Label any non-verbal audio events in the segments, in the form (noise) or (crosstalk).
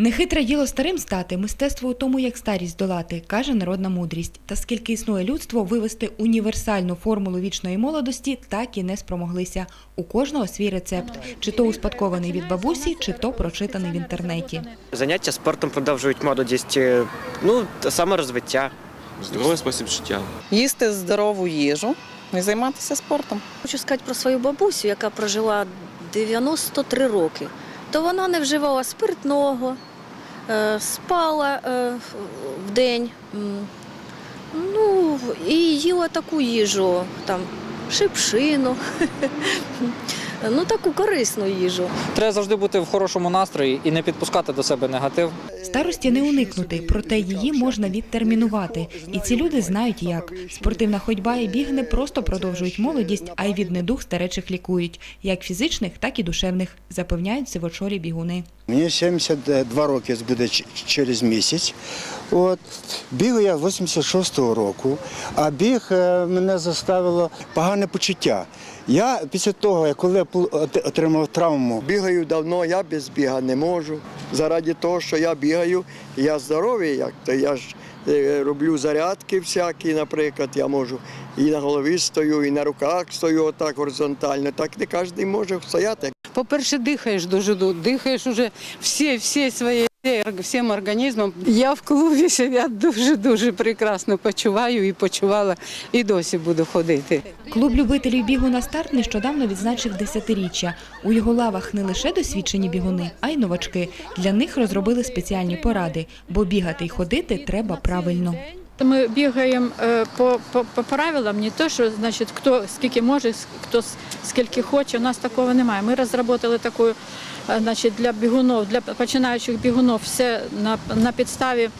Нехитре діло старим стати, мистецтво у тому, як старість долати, каже народна мудрість. Та скільки існує людство, вивести універсальну формулу вічної молодості так і не спромоглися. У кожного свій рецепт, чи то успадкований від бабусі, чи то прочитаний в інтернеті. Заняття спортом продовжують молодість, е, ну, та саморозвиття. Здоровий спосіб життя. їсти здорову їжу і займатися спортом. Хочу сказати про свою бабусю, яка прожила 93 роки. То вона не вживала спиртного, спала е, в день. Ну, і їла таку їжу, там, шипшину, (laughs) ну таку корисну їжу. Треба завжди бути в хорошому настрої і не підпускати до себе негатив. Старості не уникнути, проте її можна відтермінувати. І ці люди знають як. Спортивна ходьба і біг не просто продовжують молодість, а й від недуг старечих лікують, як фізичних, так і душевних, запевняють сивочолі бігуни. Мені 72 роки буде через місяць. От. Бігаю я 86-го року, а біг е, мене заставило погане почуття. Я після того, як коли отримав травму, Бігаю давно, я без біга не можу. Заради того, що я бігаю, я здоровий, як то я ж е, роблю зарядки всякі, наприклад, я можу і на голові стою, і на руках стою отак горизонтально. Так не кожен може стояти. По-перше, дихаєш дуже ду- дихаєш уже всі, всі свої всім організмом. Я в клубі себе дуже-дуже прекрасно почуваю і почувала, і досі буду ходити. Клуб любителів бігу на старт нещодавно відзначив десятиріччя. У його лавах не лише досвідчені бігуни, а й новачки. Для них розробили спеціальні поради, бо бігати й ходити треба правильно. Мы бегаем э, по, по, по правилам, не то, що значить, хто скільки може, хто скільки хоче. У нас такого немає. Ми розробили таку е, значить, для бігунов, для починаючих бігунов все на, на підставі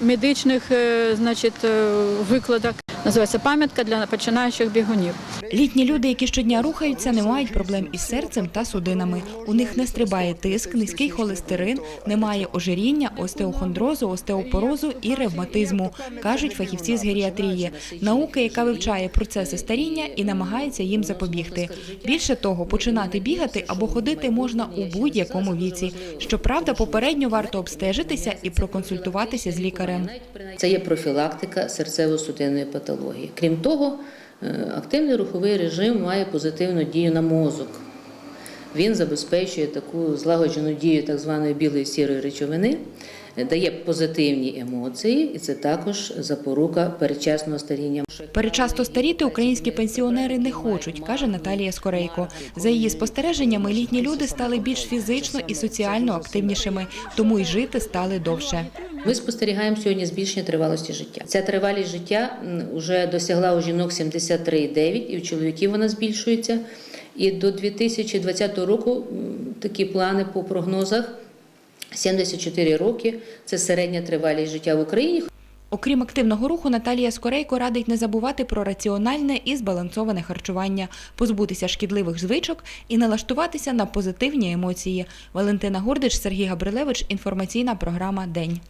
медичних е, значить, е, викладок. Називається пам'ятка для починаючих бігунів. Літні люди, які щодня рухаються, не мають проблем із серцем та судинами. У них не стрибає тиск, низький холестерин, немає ожиріння, остеохондрозу, остеопорозу і ревматизму, кажуть фахівці з геріатрії. Наука, яка вивчає процеси старіння і намагається їм запобігти. Більше того, починати бігати або ходити можна у будь-якому віці. Щоправда, попередньо варто обстежитися і проконсультуватися з лікарем. Це є профілактика серцево-судинної патології. Крім того, е, активний руховий режим має позитивну дію на мозок. Він забезпечує таку злагоджену дію так званої білої сірої речовини, е, дає позитивні емоції, і це також запорука передчасного старіння. Перечасто старіти українські пенсіонери не хочуть, каже Наталія Скорейко. За її спостереженнями, літні люди стали більш фізично і соціально активнішими, тому й жити стали довше. Ми спостерігаємо сьогодні збільшення тривалості життя. Ця тривалість життя вже досягла у жінок 73,9 і у чоловіків вона збільшується. І до 2020 року такі плани по прогнозах 74 роки це середня тривалість життя в Україні. Окрім активного руху, Наталія Скорейко радить не забувати про раціональне і збалансоване харчування, позбутися шкідливих звичок і налаштуватися на позитивні емоції. Валентина Гордич, Сергій Габрилевич. Інформаційна програма День.